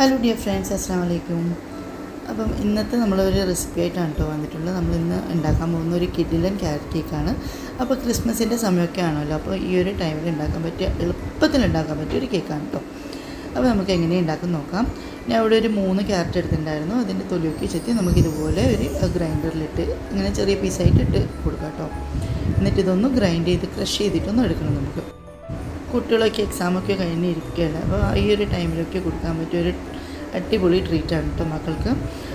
Hello dear friends അസ്സാം വലൈക്കും അപ്പം ഇന്നത്തെ നമ്മളൊരു റെസിപ്പി ആയിട്ടാണ് കേട്ടോ വന്നിട്ടുള്ളത്. നമ്മൾ ഇന്ന് ഉണ്ടാക്കാൻ പോകുന്ന ഒരു കിഡിലൻ ക്യാരറ്റ് കേക്കാണ് അപ്പോൾ ക്രിസ്മസിന്റെ സമയമൊക്കെ ആണല്ലോ. അപ്പോൾ ഈ ഒരു ടൈമിൽ ഉണ്ടാക്കാൻ പറ്റിയ എളുപ്പത്തിൽ ഉണ്ടാക്കാൻ പറ്റിയ ഒരു കേക്കാണ് കേട്ടോ അപ്പോൾ നമുക്ക് എങ്ങനെ ഉണ്ടാക്കാൻ നോക്കാം. ഞാൻ അവിടെ ഒരു മൂന്ന് ക്യാരറ്റ് എടുത്തിട്ടുണ്ടായിരുന്നു. അതിന്റെ തൊലിയൊക്കെ ചെത്തി നമുക്ക് ഇതുപോലെ ഒരു ഗ്രൈൻഡറിലിട്ട് ഇങ്ങനെ ചെറിയ പീസായിട്ട് ഇട്ട് കൊടുക്കാം കേട്ടോ എന്നിട്ട് ഇതൊന്ന് ഗ്രൈൻഡ് ചെയ്ത് ക്രഷ് ചെയ്തിട്ടൊന്ന് എടുക്കണം നമുക്ക്. കുട്ടികളൊക്കെ എക്സാമൊക്കെ കഴിഞ്ഞിരിക്കുകയാണ് അപ്പോൾ ഈ ഒരു ടൈമിലൊക്കെ കൊടുക്കാൻ പറ്റിയ ഒരു അടിപൊളി ട്രീറ്റാണ് കേട്ടോ മക്കൾക്ക്.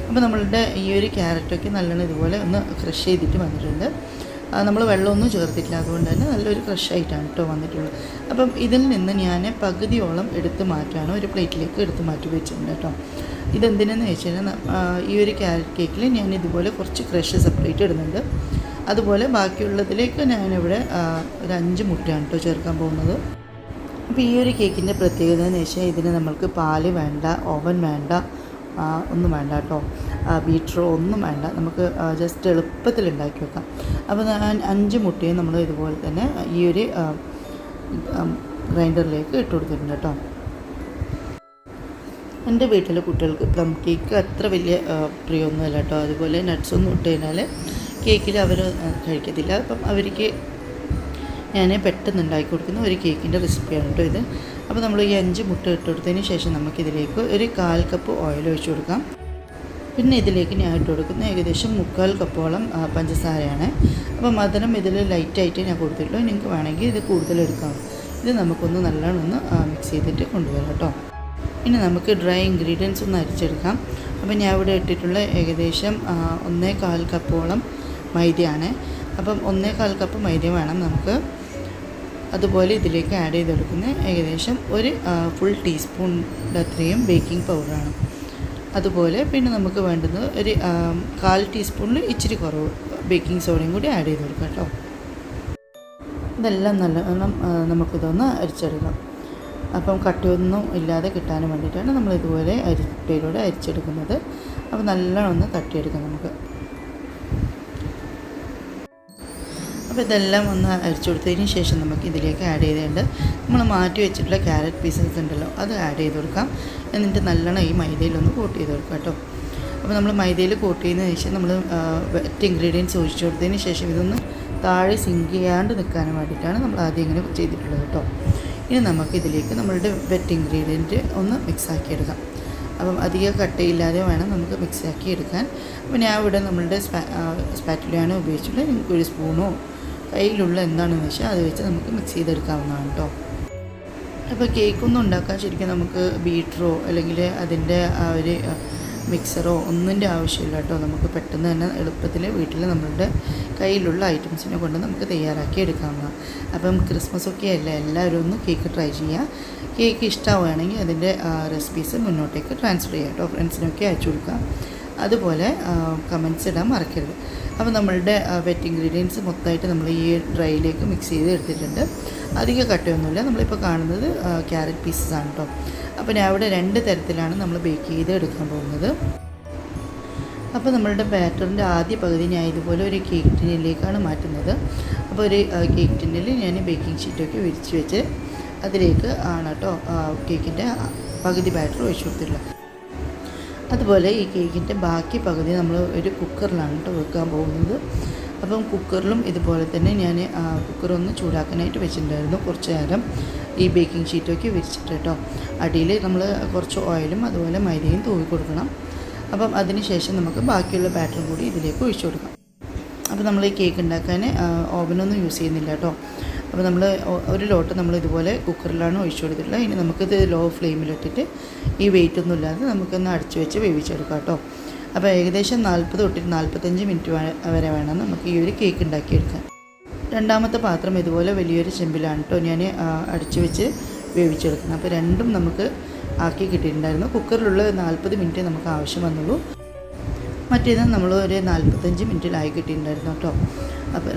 അപ്പോൾ നമ്മളുടെ ഈ ഒരു ക്യാരറ്റൊക്കെ നല്ലോണം ഇതുപോലെ ഒന്ന് ക്രഷ് ചെയ്തിട്ട് വന്നിട്ടുണ്ട്. നമ്മൾ വെള്ളമൊന്നും ചേർത്തിട്ടില്ല. അതുകൊണ്ട് തന്നെ നല്ലൊരു ക്രഷ് ആയിട്ടാണ് കേട്ടോ വന്നിട്ടുള്ളത്. അപ്പം ഇതിൽ നിന്ന് ഞാൻ പകുതിയോളം എടുത്ത് മാറ്റുകയാണ് ഒരു പ്ലേറ്റിലേക്ക് എടുത്ത് മാറ്റി വെച്ചിട്ടുണ്ട് കേട്ടോ ഇതെന്തിനെന്ന് വെച്ച് കഴിഞ്ഞാൽ ഈ ഒരു ക്യാരറ്റ് കേക്കിൽ ഞാൻ ഇതുപോലെ കുറച്ച് ക്രഷ് സെപ്പറേറ്റ് ഇടുന്നുണ്ട്. അതുപോലെ ബാക്കിയുള്ളതിലേക്ക് ഞാനിവിടെ ഒരു അഞ്ച് മുട്ടയാണ് കേട്ടോ ചേർക്കാൻ പോകുന്നത്. അപ്പോൾ ഈ ഒരു കേക്കിന്റെ പ്രത്യേകത എന്ന് വെച്ചാൽ ഇതിന് നമ്മൾക്ക് പാൽ വേണ്ട ഓവൻ വേണ്ട ഒന്നും വേണ്ട കേട്ടോ. ബീറ്ററോ ഒന്നും വേണ്ട. നമുക്ക് ജസ്റ്റ് എളുപ്പത്തിൽ ഉണ്ടാക്കി വെക്കാം. അപ്പോൾ അഞ്ച് മുട്ടയും നമ്മൾ ഇതുപോലെ തന്നെ ഈ ഒരു ഗ്രൈൻഡറിലേക്ക് ഇട്ട് കൊടുത്തിട്ടുണ്ട് കേട്ടോ. എന്റെ വീട്ടിലെ കുട്ടികൾക്ക് പ്ലം കേക്ക് അത്ര വലിയ പ്രിയമൊന്നുമല്ല കേട്ടോ. അതുപോലെ നട്ട്സ് ഒന്നും ഇട്ട് കഴിഞ്ഞാൽ കേക്കിൽ അവർ കഴിക്കത്തില്ല. അപ്പം അവർക്ക് ഞാൻ പെട്ടെന്ന് ഉണ്ടാക്കി കൊടുക്കുന്ന ഒരു കേക്കിന്റെ റെസിപ്പിയാണ് കേട്ടോ ഇത്. അപ്പോൾ നമ്മൾ ഈ അഞ്ച് മുട്ട ഇട്ട് കൊടുത്തതിന് ശേഷം നമുക്കിതിലേക്ക് ഒരു കാൽ കപ്പ് ഓയിൽ ഒഴിച്ചു കൊടുക്കാം. പിന്നെ ഇതിലേക്ക് ഞാൻ ഇട്ട് കൊടുക്കുന്ന ഏകദേശം മുക്കാൽ കപ്പോളം പഞ്ചസാരയാണ്. അപ്പോൾ മധുരം ഇതിൽ ലൈറ്റായിട്ട് ഞാൻ കൊടുത്തിട്ടുള്ളൂ. നിങ്ങൾക്ക് വേണമെങ്കിൽ ഇത് കൂടുതൽ എടുക്കാം. ഇത് നമുക്കൊന്ന് നല്ലോണം ഒന്ന് മിക്സ് ചെയ്തിട്ട് കൊണ്ടുവരാം കേട്ടോ. ഇനി നമുക്ക് ഡ്രൈ ഇൻഗ്രീഡിയൻസ് ഒന്ന് അരിച്ചെടുക്കാം. അപ്പോൾ ഞാൻ ഇവിടെ ഇട്ടിട്ടുള്ള ഏകദേശം ഒന്നേ കാൽ കപ്പോളം മൈദയാണ്. അപ്പം ഒന്നേ കാൽ കപ്പ് മൈദ വേണം നമുക്ക്. അതുപോലെ ഇതിലേക്ക് ആഡ് ചെയ്തെടുക്കുന്ന ഏകദേശം ഒരു ഫുൾ ടീസ്പൂണിന്റെ അത്രയും ബേക്കിംഗ് പൗഡറാണ് അതുപോലെ പിന്നെ നമുക്ക് വേണ്ടുന്നത് ഒരു കാൽ ടീസ്പൂണിൽ ഇച്ചിരി കുറവ് ബേക്കിംഗ് സോഡയും കൂടി ആഡ് ചെയ്ത് കൊടുക്കാം കേട്ടോ. ഇതെല്ലാം നല്ലവണ്ണം നമുക്കിതൊന്ന് അരിച്ചെടുക്കാം. അപ്പം കട്ടിയൊന്നും ഇല്ലാതെ കിട്ടാനും വേണ്ടിയിട്ടാണ് നമ്മൾ ഇതുപോലെ അരിപ്പയിലൂടെ അരിച്ചെടുക്കുന്നത്. അപ്പോൾ നല്ലോണം ഒന്ന് തട്ടിയെടുക്കാം നമുക്ക്. അപ്പോൾ ഇതെല്ലാം ഒന്ന് അരച്ചു കൊടുത്തതിന് ശേഷം നമുക്ക് ഇതിലേക്ക് ആഡ് ചെയ്തേണ്ട. നമ്മൾ മാറ്റി വെച്ചിട്ടുള്ള ക്യാരറ്റ് പീസസ് ഉണ്ടല്ലോ അത് ആഡ് ചെയ്ത് കൊടുക്കാം. എന്നിട്ട് നല്ലോണം ഈ മൈദയിലൊന്ന് കോട്ട് ചെയ്ത് കൊടുക്കാം കേട്ടോ. അപ്പോൾ നമ്മൾ മൈദയിൽ കോട്ട് ചെയ്യുന്നതിന് ശേഷം നമ്മൾ വെറ്റ് ഇൻഗ്രീഡിയൻസ് ഒഴിച്ചു കൊടുത്തതിന് ശേഷം ഇതൊന്ന് താഴെ സിങ്ക് ചെയ്യാണ്ട് നിൽക്കാൻ വേണ്ടിയിട്ടാണ് നമ്മൾ ആദ്യം ഇങ്ങനെ ചെയ്തിട്ടുള്ളത് കേട്ടോ. ഇനി നമുക്ക് ഇതിലേക്ക് നമ്മളുടെ വെറ്റ് ഇൻഗ്രീഡിയന്റ് ഒന്ന് മിക്സ് ആക്കി എടുക്കാം. അപ്പം അധികം കട്ടയില്ലാതെ വേണം നമുക്ക് മിക്സ് ആക്കി എടുക്കാൻ. അപ്പോൾ ഞാൻ ഇവിടെ നമ്മളുടെ സ്പാ സ്പാറ്റുലയാണ് ഉപയോഗിച്ചിട്ടുള്ളത്. നിങ്ങൾക്ക് ഒരു സ്പൂണോ കയ്യിലുള്ള എന്താണെന്ന് വെച്ചാൽ അത് വെച്ച് നമുക്ക് മിക്സ് ചെയ്തെടുക്കാവുന്നതാണ് കേട്ടോ അപ്പോൾ കേക്കൊന്നും ഉണ്ടാക്കാൻ ശരിക്കും നമുക്ക് ബീറ്ററോ അല്ലെങ്കിൽ അതിന്റെ ആ ഒരു മിക്സറോ ഒന്നിന്റെ ആവശ്യമില്ല കേട്ടോ നമുക്ക് പെട്ടെന്ന് തന്നെ എളുപ്പത്തിൽ വീട്ടിൽ നമ്മളുടെ കയ്യിലുള്ള ഐറ്റംസിനെ കൊണ്ട് നമുക്ക് തയ്യാറാക്കി എടുക്കാവുന്നതാണ്. അപ്പം ക്രിസ്മസ് ഒക്കെ അല്ല എല്ലാവരും ഒന്ന് കേക്ക് ട്രൈ ചെയ്യുക. കേക്ക് ഇഷ്ടമാവുകയാണെങ്കിൽ അതിന്റെ റെസിപ്പീസ് മുന്നോട്ടേക്ക് ട്രാൻസ്ഫർ ചെയ്യാം കേട്ടോ ഫ്രണ്ട്സിനൊക്കെ അയച്ചു കൊടുക്കാം അതുപോലെ കമൻസ് ഇടാൻ മറക്കരുത്. അപ്പോൾ നമ്മളുടെ വെറ്റ് ഇൻഗ്രീഡിയൻസ് മൊത്തമായിട്ട് നമ്മൾ ഈ ഡ്രൈയിലേക്ക് മിക്സ് ചെയ്ത് എടുത്തിട്ടുണ്ട്. അധികം കട്ടയൊന്നുമില്ല. നമ്മളിപ്പോൾ കാണുന്നത് ക്യാരറ്റ് പീസസ് ആണ് കേട്ടോ അപ്പോൾ ഞാൻ അവിടെ രണ്ട് തരത്തിലാണ് നമ്മൾ ബേക്ക് ചെയ്ത് എടുക്കാൻ പോകുന്നത്. അപ്പോൾ നമ്മളുടെ ബാറ്ററിന്റെ ആദ്യ പകുതി ഞാൻ ഇതുപോലെ ഒരു കേക്ക് ടിന്നിലേക്കാണ് മാറ്റുന്നത്. അപ്പോൾ ഒരു കേക്ക് ടിന്നിൽ ഞാൻ ബേക്കിംഗ് ഷീറ്റൊക്കെ വിരിച്ച് വെച്ച് അതിലേക്ക് ആണ് കേട്ടോ കേക്കിന്റെ പകുതി ബാറ്റർ ഒഴിച്ചു കൊടുത്തിട്ടുള്ളത്. അതുപോലെ ഈ കേക്കിന്റെ ബാക്കി പകുതി നമ്മൾ ഒരു കുക്കറിലാണ് കേട്ടോ വെക്കാൻ പോകുന്നത്. അപ്പം കുക്കറിലും ഇതുപോലെ തന്നെ ഞാൻ കുക്കറൊന്ന് ചൂടാക്കാനായിട്ട് വെച്ചിട്ടുണ്ടായിരുന്നു. കുറച്ച് നേരം ഈ ബേക്കിംഗ് ഷീറ്റൊക്കെ വിരിച്ചിട്ട് കേട്ടോ. അടിയിൽ നമ്മൾ കുറച്ച് ഓയിലും അതുപോലെ മൈദയും തൂവി കൊടുക്കണം. അപ്പം അതിന് ശേഷം നമുക്ക് ബാക്കിയുള്ള ബാറ്ററും കൂടി ഇതിലേക്ക് ഒഴിച്ചു കൊടുക്കാം. അപ്പോൾ നമ്മൾ ഈ കേക്ക് ഉണ്ടാക്കാൻ ഓവനൊന്നും യൂസ് ചെയ്യുന്നില്ല കേട്ടോ. അപ്പോൾ നമ്മൾ ഒരു ലോട്ട് നമ്മൾ ഇതുപോലെ കുക്കറിലാണ് ഒഴിച്ചു കൊടുത്തിട്ടുള്ളത് ഇനി നമുക്കിത് ലോ ഫ്ലെയിമിലിട്ടിട്ട് ഈ വെയിറ്റ് ഒന്നും ഇല്ലാതെ നമുക്കൊന്ന് അടച്ചു വെച്ച് വേവിച്ചെടുക്കാം കേട്ടോ. അപ്പോൾ ഏകദേശം നാൽപ്പത് തൊട്ടിട്ട് നാൽപ്പത്തഞ്ച് മിനിറ്റ് വരെ വേണം നമുക്ക് ഈ ഒരു കേക്ക് ഉണ്ടാക്കിയെടുക്കാൻ. രണ്ടാമത്തെ പാത്രം ഇതുപോലെ വലിയൊരു ചെമ്പിലാണ് കേട്ടോ ഞാൻ അടച്ചു വെച്ച് വേവിച്ചെടുക്കുന്നത്. അപ്പോൾ രണ്ടും നമുക്ക് ആക്കി കിട്ടിയിട്ടുണ്ടായിരുന്നു. കുക്കറിലുള്ള നാൽപ്പത് മിനിറ്റ് നമുക്ക് ആവശ്യം വന്നുള്ളൂ. മറ്റേത് നമ്മൾ ഒരു നാൽപ്പത്തഞ്ച് മിനിറ്റിലായി കിട്ടിയിട്ടുണ്ടായിരുന്നു കേട്ടോ. അപ്പോൾ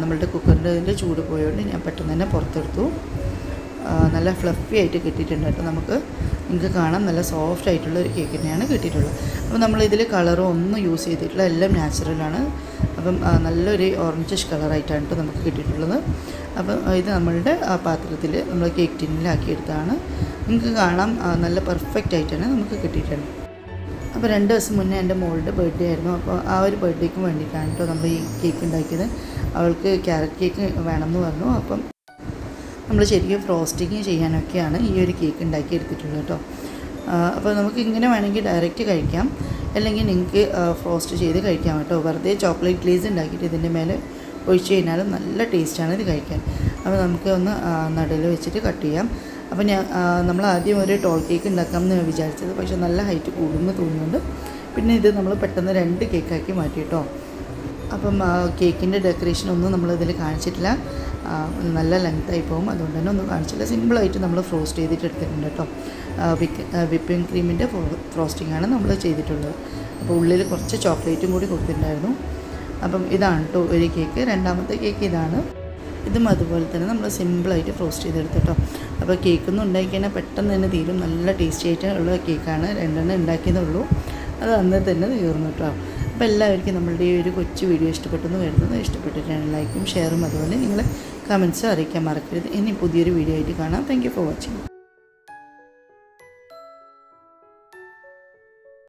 നമ്മളുടെ കുക്കറിന്റെ ഇതിന്റെ ചൂട് പോയതുകൊണ്ട് ഞാൻ പെട്ടെന്ന് തന്നെ പുറത്തെടുത്തു. നല്ല ഫ്ലഫി ആയിട്ട് കിട്ടിയിട്ടുണ്ട് കേട്ടോ. നമുക്ക് നിങ്ങൾക്ക് കാണാം നല്ല സോഫ്റ്റ് ആയിട്ടുള്ള ഒരു കേക്ക് തന്നെയാണ് കിട്ടിയിട്ടുള്ളത്. അപ്പോൾ നമ്മളിതിൽ കളറും ഒന്നും യൂസ് ചെയ്തിട്ടില്ല. എല്ലാം നാച്ചുറലാണ് അപ്പം നല്ലൊരു ഓറഞ്ചിഷ് കളറായിട്ടാണ് കേട്ടോ നമുക്ക് കിട്ടിയിട്ടുള്ളത്. അപ്പം ഇത് നമ്മളുടെ പാത്രത്തിൽ നമ്മൾ കേക്ക് ടിന്നിലാക്കിയെടുത്താണ് നിങ്ങൾക്ക് കാണാം നല്ല പെർഫെക്റ്റ് ആയിട്ടാണ് നമുക്ക് കിട്ടിയിട്ടുണ്ട്. അപ്പോൾ രണ്ട് ദിവസം മുന്നേ എന്റെ മോളുടെ ബർത്ത്ഡേ ആയിരുന്നു. അപ്പോൾ ആ ഒരു ബർത്ത്ഡേക്ക് വേണ്ടിയിട്ടാണ് കേട്ടോ നമ്മൾ ഈ കേക്ക് ഉണ്ടാക്കിയത്. അവൾക്ക് ക്യാരറ്റ് കേക്ക് വേണമെന്ന് പറഞ്ഞു. അപ്പം നമ്മൾ ശരിക്കും ഫ്രോസ്റ്റിങ് ചെയ്യാനൊക്കെയാണ് ഈ ഒരു കേക്ക് ഉണ്ടാക്കി എടുത്തിട്ടുള്ളത് കേട്ടോ അപ്പോൾ നമുക്ക് ഇങ്ങനെ വേണമെങ്കിൽ ഡയറക്റ്റ് കഴിക്കാം. അല്ലെങ്കിൽ നിങ്ങൾക്ക് ഫ്രോസ്റ്റ് ചെയ്ത് കഴിക്കാം കേട്ടോ. വെറുതെ ചോക്ലേറ്റ് ഗ്ലേസ് ഉണ്ടാക്കിയിട്ട് ഇതിന്റെ മേലെ ഒഴിച്ച് കഴിഞ്ഞാലും നല്ല ടേസ്റ്റാണ് ഇത് കഴിക്കാൻ. അപ്പോൾ നമുക്ക് ഒന്ന് നടുവിൽ വെച്ചിട്ട് കട്ട് ചെയ്യാം. അപ്പോൾ ഞാൻ നമ്മൾ ആദ്യം ഒരു ടോൾ കേക്ക് ഉണ്ടാക്കാം എന്ന് വിചാരിച്ചത്. പക്ഷേ നല്ല ഹൈറ്റ് കൂടുമെന്ന് തോന്നുന്നുണ്ട്. പിന്നെ ഇത് നമ്മൾ പെട്ടെന്ന് രണ്ട് കേക്കാക്കി മാറ്റി കേട്ടോ അപ്പം കേക്കിന്റെ ഡെക്കറേഷൻ ഒന്നും നമ്മൾ നമ്മളിതിൽ കാണിച്ചിട്ടില്ല. നല്ല ലെങ്ത് ആയി പോകും. അതുകൊണ്ട് തന്നെ ഒന്നും കാണിച്ചില്ല. സിമ്പിളായിട്ട് നമ്മൾ ഫ്രോസ്റ്റ് ചെയ്തിട്ട് എടുത്തിട്ടുണ്ട് കേട്ടോ വിപ്പിംഗ് ക്രീമിന്റെ ഫ്രോസ്റ്റിംഗ് ആണ് നമ്മൾ ചെയ്തിട്ടുള്ളത്. അപ്പോൾ ഉള്ളിൽ കുറച്ച് ചോക്ലേറ്റും കൂടി കൊടുത്തിട്ടുണ്ടായിരുന്നു. അപ്പം ഇതാണ് കേട്ടോ ഒരു കേക്ക് രണ്ടാമത്തെ കേക്ക് ഇതാണ്. ഇതും അതുപോലെ തന്നെ നമ്മൾ സിമ്പിളായിട്ട് ഫ്രോസ്റ്റ് ചെയ്തെടുത്തു കേട്ടോ. അപ്പോൾ കേക്കൊന്നും ഉണ്ടാക്കി പെട്ടെന്ന് തന്നെ തീരും. നല്ല ടേസ്റ്റി ആയിട്ട് ഉള്ള കേക്കാണ്. രണ്ടെണ്ണം ഉണ്ടാക്കിയതേ ഉള്ളൂ അത് അന്ന് തന്നെ തീർന്നു കേട്ടോ. അപ്പോൾ എല്ലാവർക്കും നമ്മളുടെ ഈ ഒരു കൊച്ചു വീഡിയോ ഇഷ്ടപ്പെട്ടെന്ന് കരുതുന്നു. ഇഷ്ടപ്പെട്ടിട്ടാണ് ലൈക്കും ഷെയറും അതുപോലെ നിങ്ങൾ കമൻസും അറിയിക്കാൻ മറക്കരുത്. ഇനി പുതിയൊരു വീഡിയോ ആയിട്ട് കാണാം. Thank for watching